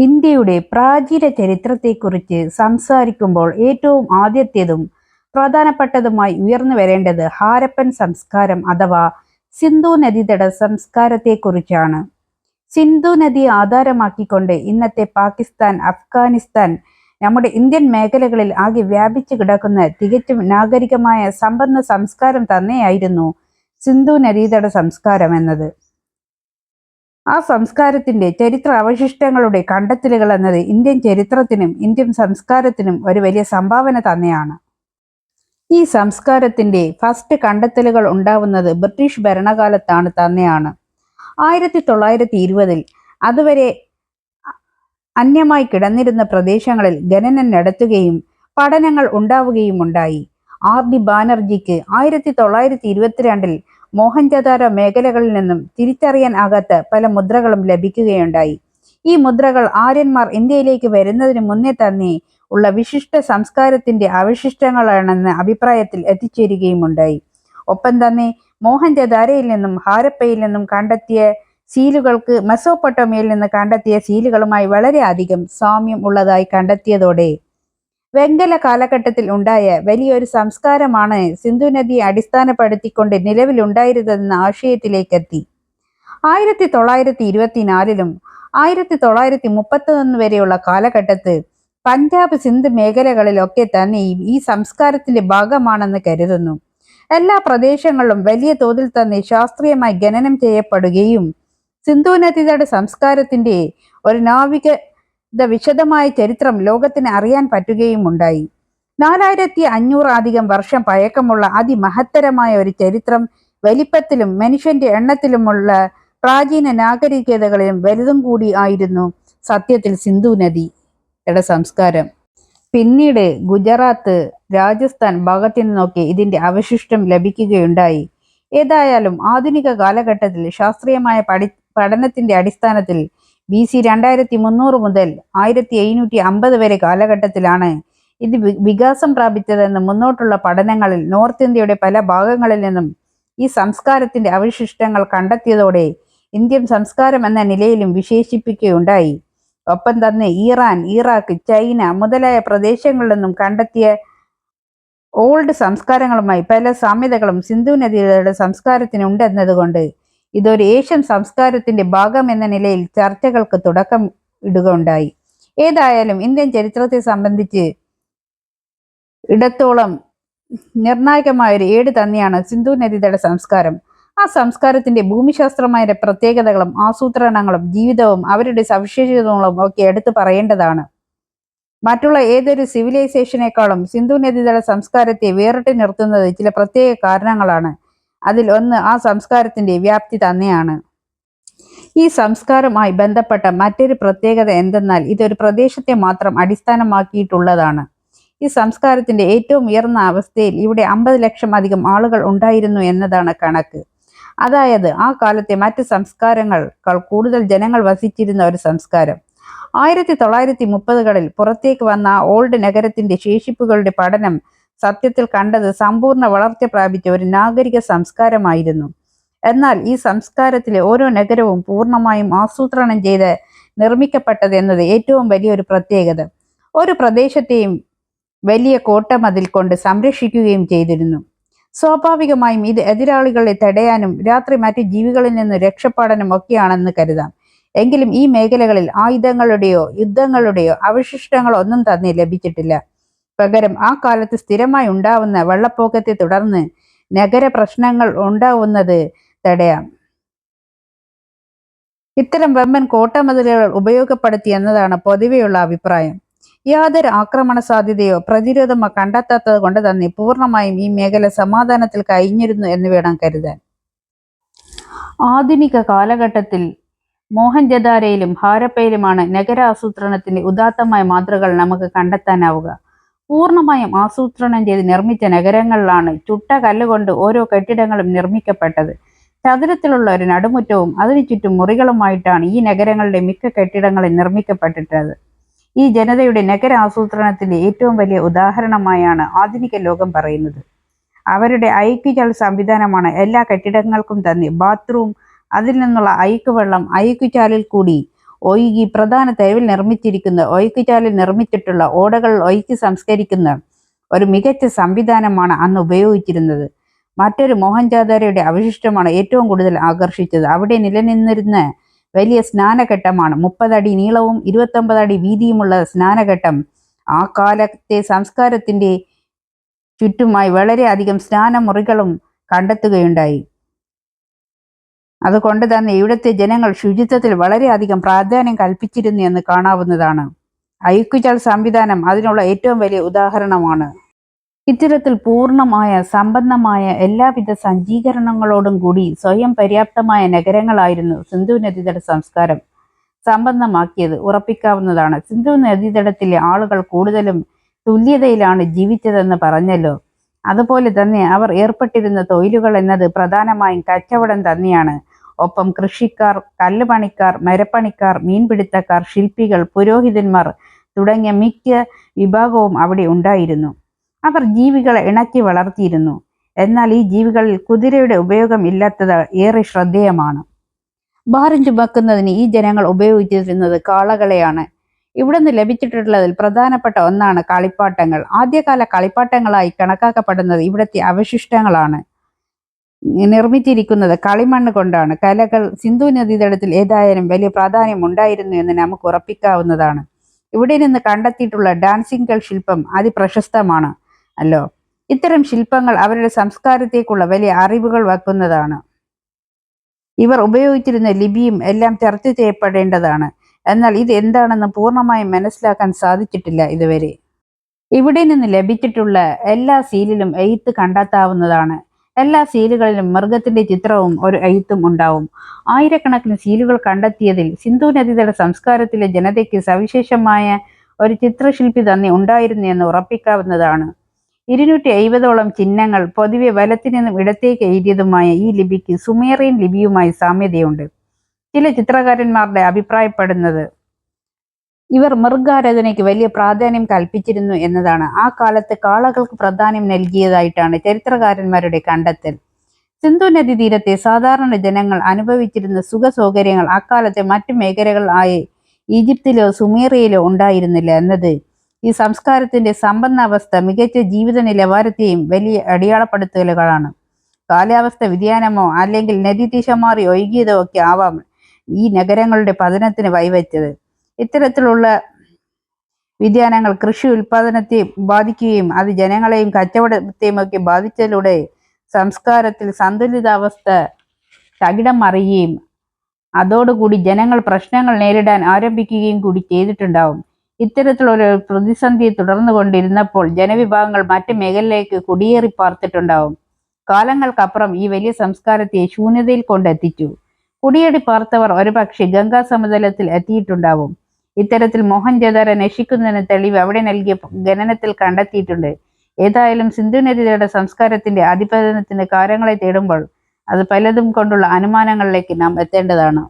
ഇന്ത്യയുടെ പ്രാചീന ചരിത്രത്തെക്കുറിച്ച് സംസാരിക്കുമ്പോൾ ഏറ്റവും ആദ്യത്തേതും പ്രധാനപ്പെട്ടതുമായി ഉയർന്നു വരേണ്ടത് ഹാരപ്പൻ സംസ്കാരം അഥവാ സിന്ധു നദീതട സംസ്കാരത്തെക്കുറിച്ചാണ്. സിന്ധു നദിയെ ആധാരമാക്കിക്കൊണ്ട് ഇന്നത്തെ പാകിസ്ഥാൻ അഫ്ഗാനിസ്ഥാൻ നമ്മുടെ ഇന്ത്യൻ മേഖലകളിൽ ആകെ വ്യാപിച്ചു കിടക്കുന്ന തികച്ചും നാഗരികമായ സമ്പന്ന സംസ്കാരം തന്നെയായിരുന്നു സിന്ധു നദീതട സംസ്കാരം എന്നത്. ആ സംസ്കാരത്തിന്റെ ചരിത്ര അവശിഷ്ടങ്ങളുടെ കണ്ടെത്തലുകൾ എന്നത് ഇന്ത്യൻ ചരിത്രത്തിനും ഇന്ത്യൻ സംസ്കാരത്തിനും ഒരു വലിയ സംഭാവന തന്നെയാണ്. ഈ സംസ്കാരത്തിന്റെ ഫസ്റ്റ് കണ്ടെത്തലുകൾ ഉണ്ടാവുന്നത് ബ്രിട്ടീഷ് ഭരണകാലത്താണ് തന്നെയാണ്. ആയിരത്തി തൊള്ളായിരത്തി ഇരുപതിൽ അതുവരെ അന്യമായി കിടന്നിരുന്ന പ്രദേശങ്ങളിൽ ഖനനം നടത്തുകയും പഠനങ്ങൾ ഉണ്ടാവുകയും ഉണ്ടായി. ആർ ഡി ബാനർജിക്ക് ആയിരത്തി തൊള്ളായിരത്തി ഇരുപത്തിരണ്ടിൽ മോഹൻജദാരോ മേഖലകളിൽ നിന്നും തിരിച്ചറിയാൻ ആകാത്ത പല മുദ്രകളും ലഭിക്കുകയുണ്ടായി. ഈ മുദ്രകൾ ആര്യന്മാർ ഇന്ത്യയിലേക്ക് വരുന്നതിന് മുന്നേ തന്നെ ഉള്ള വിശിഷ്ട സംസ്കാരത്തിന്റെ അവശിഷ്ടങ്ങളാണെന്ന അഭിപ്രായത്തിൽ എത്തിച്ചേരുകയുമുണ്ടായി. ഒപ്പം തന്നെ മോഹൻജദാരയിൽ നിന്നും ഹാരപ്പയിൽ നിന്നും കണ്ടെത്തിയ സീലുകൾക്ക് മെസോപ്പൊട്ടോമിയയിൽ നിന്ന് കണ്ടെത്തിയ സീലുകളുമായി വളരെയധികം സാമ്യം ഉള്ളതായി കണ്ടെത്തിയതോടെ വെങ്കല കാലഘട്ടത്തിൽ ഉണ്ടായ വലിയൊരു സംസ്കാരമാണ് സിന്ധു നദിയെ അടിസ്ഥാനപ്പെടുത്തിക്കൊണ്ട് നിലവിലുണ്ടായിരുന്നതെന്ന ആശയത്തിലേക്കെത്തി. ആയിരത്തി തൊള്ളായിരത്തി ഇരുപത്തിനാലിലും ആയിരത്തി തൊള്ളായിരത്തി മുപ്പത്തൊന്ന് വരെയുള്ള കാലഘട്ടത്ത് പഞ്ചാബ് സിന്ധ് മേഖലകളിലൊക്കെ തന്നെ ഈ സംസ്കാരത്തിന്റെ ഭാഗമാണെന്ന് കരുതുന്നു. എല്ലാ പ്രദേശങ്ങളിലും വലിയ തോതിൽ തന്നെ ശാസ്ത്രീയമായി ഖനനം ചെയ്യപ്പെടുകയും സിന്ധു നദിയുടെ സംസ്കാരത്തിന്റെ ഒരു നാവിക വിശദമായ ചരിത്രം ലോകത്തിന് അറിയാൻ പറ്റുകയും ഉണ്ടായി. നാലായിരത്തി അഞ്ഞൂറാധികം വർഷം പഴക്കമുള്ള അതിമഹത്തരമായ ഒരു ചരിത്രം വലിപ്പത്തിലും മനുഷ്യന്റെ എണ്ണത്തിലുമുള്ള പ്രാചീന നാഗരികതകളിലും വലുതും കൂടി ആയിരുന്നു സത്യത്തിൽ സിന്ധു നദി. നദിയുടെ സംസ്കാരം. പിന്നീട് ഗുജറാത്ത് രാജസ്ഥാൻ ഭാഗത്തു നിന്നൊക്കെ ഇതിന്റെ അവശിഷ്ടം ലഭിക്കുകയുണ്ടായി. ഏതായാലും ആധുനിക കാലഘട്ടത്തിൽ ശാസ്ത്രീയമായ പഠി പഠനത്തിന്റെ അടിസ്ഥാനത്തിൽ ബി സി രണ്ടായിരത്തി മുന്നൂറ് മുതൽ ആയിരത്തി എഴുന്നൂറ്റി അമ്പത് വരെ കാലഘട്ടത്തിലാണ് ഇത് വികാസം പ്രാപിച്ചതെന്ന് മുന്നോട്ടുള്ള പഠനങ്ങളിൽ നോർത്ത് ഇന്ത്യയുടെ പല ഭാഗങ്ങളിൽ നിന്നും ഈ സംസ്കാരത്തിന്റെ അവശിഷ്ടങ്ങൾ കണ്ടെത്തിയതോടെ ഇന്ത്യൻ സംസ്കാരം എന്ന നിലയിലും വിശേഷിപ്പിക്കുകയുണ്ടായി. ഒപ്പം തന്നെ ഇറാൻ ഇറാഖ് ചൈന മുതലായ പ്രദേശങ്ങളിൽ നിന്നും കണ്ടെത്തിയ ഓൾഡ് സംസ്കാരങ്ങളുമായി പല സാമ്യതകളും സിന്ധു നദിയുടെ സംസ്കാരത്തിനുണ്ടെന്നതുകൊണ്ട് ഇതൊരു ഏഷ്യൻ സംസ്കാരത്തിന്റെ ഭാഗം എന്ന നിലയിൽ ചർച്ചകൾക്ക് തുടക്കം ഇടുകയുണ്ടായി. ഏതായാലും ഇന്ത്യൻ ചരിത്രത്തെ സംബന്ധിച്ച് ഇടത്തോളം നിർണായകമായ ഒരു ഏട് തന്നെയാണ് സിന്ധു നദീതട സംസ്കാരം. ആ സംസ്കാരത്തിന്റെ ഭൂമിശാസ്ത്രമായ പ്രത്യേകതകളും ആസൂത്രണങ്ങളും ജീവിതവും അവരുടെ സവിശേഷതകളും ഒക്കെ എടുത്തു പറയേണ്ടതാണ്. മറ്റുള്ള ഏതൊരു സിവിലൈസേഷനേക്കാളും സിന്ധു നദീതട സംസ്കാരത്തെ വേറിട്ട് നിർത്തുന്നത് ചില പ്രത്യേക കാരണങ്ങളാണ്. അതിൽ ഒന്ന് ആ സംസ്കാരത്തിന്റെ വ്യാപ്തി തന്നെയാണ്. ഈ സംസ്കാരമായി ബന്ധപ്പെട്ട മറ്റൊരു പ്രത്യേകത എന്തെന്നാൽ ഇതൊരു പ്രദേശത്തെ മാത്രം അടിസ്ഥാനമാക്കിയിട്ടുള്ളതാണ്. ഈ സംസ്കാരത്തിന്റെ ഏറ്റവും ഉയർന്ന അവസ്ഥയിൽ ഇവിടെ അമ്പത് ലക്ഷം അധികം ആളുകൾ ഉണ്ടായിരുന്നു എന്നതാണ് കണക്ക്. അതായത് ആ കാലത്തെ മറ്റ് സംസ്കാരങ്ങൾക്കാൾ കൂടുതൽ ജനങ്ങൾ വസിച്ചിരുന്ന ഒരു സംസ്കാരം. ആയിരത്തി തൊള്ളായിരത്തി മുപ്പതുകളിൽ പുറത്തേക്ക് വന്ന ഓൾഡ് നഗരത്തിന്റെ ശേഷിപ്പുകളുടെ പഠനം സത്യത്തിൽ കണ്ടത് സമ്പൂർണ വളർച്ച പ്രാപിച്ച ഒരു നാഗരിക സംസ്കാരമായിരുന്നു. എന്നാൽ ഈ സംസ്കാരത്തിലെ ഓരോ നഗരവും പൂർണമായും ആസൂത്രണം ചെയ്ത് നിർമ്മിക്കപ്പെട്ടത് എന്നത് ഏറ്റവും വലിയൊരു പ്രത്യേകത. ഒരു പ്രദേശത്തെയും വലിയ കോട്ടമതിൽ കൊണ്ട് സംരക്ഷിക്കുകയും ചെയ്തിരുന്നു. സ്വാഭാവികമായും ഇത് എതിരാളികളെ തടയാനും രാത്രി മറ്റു ജീവികളിൽ നിന്ന് രക്ഷപ്പെടാനും ഒക്കെയാണെന്ന് കരുതാം. എങ്കിലും ഈ മേഖലകളിൽ ആയുധങ്ങളുടെയോ യുദ്ധങ്ങളുടെയോ അവശിഷ്ടങ്ങളോ ഒന്നും തന്നെ ലഭിച്ചിട്ടില്ല. പകരം ആ കാലത്ത് സ്ഥിരമായി ഉണ്ടാവുന്ന വെള്ളപ്പൊക്കത്തെ തുടർന്ന് നഗര പ്രശ്നങ്ങൾ ഉണ്ടാവുന്നത് തടയാം. ഇത്തരം വമ്പൻ കോട്ടമതിലുകൾ ഉപയോഗപ്പെടുത്തി എന്നതാണ് പൊതുവെയുള്ള അഭിപ്രായം. യാതൊരു ആക്രമണ സാധ്യതയോ പ്രതിരോധമോ കണ്ടെത്താത്തത് കൊണ്ട് തന്നെ പൂർണമായും ഈ മേഖല സമാധാനത്തിൽ കഴിഞ്ഞിരുന്നു എന്ന് വേണം കരുതാൻ. ആധുനിക കാലഘട്ടത്തിൽ മോഹൻജദാരയിലും ഹാരപ്പയിലുമാണ് നഗരാസൂത്രണത്തിന്റെ ഉദാത്തമായ മാതൃകൾ നമുക്ക് കണ്ടെത്താനാവുക. പൂർണമായും ആസൂത്രണം ചെയ്ത് നിർമ്മിച്ച നഗരങ്ങളിലാണ് ചുട്ട കല്ലുകൊണ്ട് ഓരോ കെട്ടിടങ്ങളും നിർമ്മിക്കപ്പെട്ടത്. ചതുരത്തിലുള്ള ഒരു നടുമുറ്റവും അതിനു ചുറ്റും മുറികളുമായിട്ടാണ് ഈ നഗരങ്ങളുടെ മിക്ക കെട്ടിടങ്ങളും നിർമ്മിക്കപ്പെട്ടിട്ടത് ഈ ജനതയുടെ നഗര ആസൂത്രണത്തിന്റെ ഏറ്റവും വലിയ ഉദാഹരണമായാണ് ആധുനിക ലോകം പറയുന്നത്. അവരുടെ ഐക്യജൽ സംവിധാനമാണ് എല്ലാ കെട്ടിടങ്ങൾക്കും തന്നെ ബാത്റൂം അതിൽ നിന്നുള്ള അഴുക്ക് വെള്ളം അഴുക്കുചാലിൽ കൂടി ഒഴുകി പ്രധാന തേവിൽ നിർമ്മിച്ചിരിക്കുന്ന ഒഴുക്കുചാലിൽ നിർമ്മിച്ചിട്ടുള്ള ഓടകൾ ഒഴുക്കി സംസ്കരിക്കുന്ന ഒരു മികച്ച സംവിധാനമാണ് അന്ന് ഉപയോഗിച്ചിരുന്നത്. മറ്റൊരു മോഹൻജാദാരയുടെ അവശിഷ്ടമാണ് ഏറ്റവും കൂടുതൽ ആകർഷിച്ചത്. അവിടെ നിലനിന്നിരുന്ന വലിയ സ്നാനഘട്ടമാണ്. മുപ്പതടി നീളവും ഇരുപത്തൊമ്പത് അടി വീതിയുമുള്ള സ്നാനഘട്ടം. ആ കാലത്തെ സംസ്കാരത്തിന്റെ ചുറ്റുമായി വളരെയധികം സ്നാനമുറികളും കണ്ടെത്തുകയുണ്ടായി. അതുകൊണ്ട് തന്നെ ഇവിടുത്തെ ജനങ്ങൾ ശുചിത്വത്തിൽ വളരെയധികം പ്രാധാന്യം കൽപ്പിച്ചിരുന്നു എന്ന് കാണാവുന്നതാണ്. അയുക്കുചാൽ സംവിധാനം അതിനുള്ള ഏറ്റവും വലിയ ഉദാഹരണമാണ്. ഇത്തരത്തിൽ പൂർണമായ സമ്പന്നമായ എല്ലാവിധ സജ്ജീകരണങ്ങളോടും കൂടി സ്വയം പര്യാപ്തമായ നഗരങ്ങളായിരുന്നു സിന്ധു നദീതട സംസ്കാരം. സമ്പന്നമാക്കിയത് ഉറപ്പിക്കാവുന്നതാണ്. സിന്ധു നദീതടത്തിലെ ആളുകൾ കൂടുതലും തുല്യതയിലാണ് ജീവിച്ചതെന്ന് പറഞ്ഞല്ലോ. അതുപോലെ തന്നെ അവർ ഏർപ്പെട്ടിരുന്ന തൊഴിലുകൾ എന്നത് പ്രധാനമായും കച്ചവടം തന്നെയാണ്. ഒപ്പം കൃഷിക്കാർ കല്ലുപണിക്കാർ മരപ്പണിക്കാർ മീൻപിടുത്തക്കാർ ശില്പികൾ പുരോഹിതന്മാർ തുടങ്ങിയ മിക്ക വിഭാഗവും അവിടെ ഉണ്ടായിരുന്നു. അവർ ജീവികളെ ഇണക്കി വളർത്തിയിരുന്നു. എന്നാൽ ഈ ജീവികളിൽ കുതിരയുടെ ഉപയോഗം ഇല്ലാത്തത് ഏറെ ശ്രദ്ധേയമാണ്. ഭാരം ചുമക്കുന്നതിന് ഈ ജനങ്ങൾ ഉപയോഗിച്ചിരുന്നത് കാളകളെയാണ്. ഇവിടുന്ന് ലഭിച്ചിട്ടുള്ളതിൽ പ്രധാനപ്പെട്ട ഒന്നാണ് കളിപ്പാട്ടങ്ങൾ. ആദ്യകാല കളിപ്പാട്ടങ്ങളായി കണക്കാക്കപ്പെടുന്നത് ഇവിടുത്തെ അവശിഷ്ടങ്ങളാണ്. നിർമ്മിച്ചിരിക്കുന്നത് കളിമണ്ണ് കൊണ്ടാണ്. കലകൾ സിന്ധു നദീതടത്തിൽ ഏതായാലും വലിയ പ്രാധാന്യം ഉണ്ടായിരുന്നു എന്ന് നമുക്ക് ഉറപ്പിക്കാവുന്നതാണ്. ഇവിടെ നിന്ന് കണ്ടെത്തിയിട്ടുള്ള ഡാൻസിംഗ് ശില്പം അതിപ്രശസ്തമാണ് അല്ലോ. ഇത്തരം ശില്പങ്ങൾ അവരുടെ സംസ്കാരത്തേക്കുള്ള വലിയ അറിവുകൾ വയ്ക്കുന്നതാണ് ഇവർ ഉപയോഗിച്ചിരുന്ന ലിപിയും എല്ലാം ചർച്ച ചെയ്യപ്പെടേണ്ടതാണ്. എന്നാൽ ഇത് എന്താണെന്ന് പൂർണമായും മനസ്സിലാക്കാൻ സാധിച്ചിട്ടില്ല ഇതുവരെ. ഇവിടെ നിന്ന് ലഭിച്ചിട്ടുള്ള എല്ലാ സീലിലും എഴുത്ത് കണ്ടെത്താവുന്നതാണ്. എല്ലാ സീലുകളിലും മൃഗത്തിന്റെ ചിത്രവും ഒരു എഴുത്തും ഉണ്ടാവും. ആയിരക്കണക്കിന് സീലുകൾ കണ്ടെത്തിയതിൽ സിന്ധു നദിയുടെ സംസ്കാരത്തിലെ ജനതയ്ക്ക് സവിശേഷമായ ഒരു ചിത്രശില്പി തന്നെ ഉണ്ടായിരുന്നു എന്ന് ഉറപ്പിക്കാവുന്നതാണ്. ഇരുന്നൂറ്റി എഴുപതോളം ചിഹ്നങ്ങൾ പൊതുവെ വലത്തു നിന്നും ഇടത്തേക്ക് എഴുതിയതുമായ ഈ ലിപിക്ക് സുമേറിയൻ ലിപിയുമായി സാമ്യതയുണ്ട്. ചില ചിത്രകാരന്മാരുടെ അഭിപ്രായപ്പെടുന്നത് ഇവർ മൃഗാരാധനയ്ക്ക് വലിയ പ്രാധാന്യം കൽപ്പിച്ചിരുന്നു എന്നതാണ്. ആ കാലത്ത് കാളകൾക്ക് പ്രാധാന്യം നൽകിയതായിട്ടാണ് ചരിത്രകാരന്മാരുടെ കണ്ടെത്തൽ. സിന്ധു നദി തീരത്തെ സാധാരണ ജനങ്ങൾ അനുഭവിച്ചിരുന്ന സുഖ സൗകര്യങ്ങൾ അക്കാലത്തെ മറ്റു മേഖലകളായി ഈജിപ്തിലോ സുമേറിയയിലോ ഉണ്ടായിരുന്നില്ല എന്നത്. ഈ സംസ്കാരത്തിന്റെ സമ്പന്നാവസ്ഥ മികച്ച ജീവിത നിലവാരത്തെയും വലിയ അടിയാളപ്പെടുത്തലുകളാണ്. കാലാവസ്ഥ വ്യതിയാനമോ അല്ലെങ്കിൽ നദി മാറി ഒഴുകിയതോ ഒക്കെ ആവാം ഈ നഗരങ്ങളുടെ പതനത്തിന് വഴിവെച്ചത്. ഇത്തരത്തിലുള്ള വ്യതിയാനങ്ങൾ കൃഷി ഉൽപാദനത്തെയും ബാധിക്കുകയും അത് ജനങ്ങളെയും കച്ചവടത്തെയും ഒക്കെ ബാധിച്ചതിലൂടെ സംസ്കാരത്തിൽ സന്തുലിതാവസ്ഥ തകിടം മറിയുകയും അതോടുകൂടി ജനങ്ങൾ പ്രശ്നങ്ങൾ നേരിടാൻ ആരംഭിക്കുകയും കൂടി ചെയ്തിട്ടുണ്ടാവും. ഇത്തരത്തിലൊരു പ്രതിസന്ധി തുടർന്നു കൊണ്ടിരുന്നപ്പോൾ ജനവിഭാഗങ്ങൾ മറ്റു മേഖലയിലേക്ക് കുടിയേറി പാർത്തിട്ടുണ്ടാവും. കാലങ്ങൾക്കപ്പുറം ഈ വലിയ സംസ്കാരത്തെ ശൂന്യതയിൽ കൊണ്ടെത്തിച്ചു. കുടിയേറി പാർത്തവർ ഒരുപക്ഷെ ഗംഗാ സമതലത്തിൽ എത്തിയിട്ടുണ്ടാവും. ഇത്തരത്തിൽ മോഹൻജദാര നശിക്കുന്നതിന് തെളിവ് അവിടെ നൽകിയ ഖനനത്തിൽ കണ്ടെത്തിയിട്ടുണ്ട്. ഏതായാലും സിന്ധു നദിയുടെ സംസ്കാരത്തിന്റെ അധിപതനത്തിന്റെ കാര്യങ്ങളെ തേടുമ്പോൾ അത് പലതും കൊണ്ടുള്ള അനുമാനങ്ങളിലേക്ക് നാം എത്തേണ്ടതാണ്.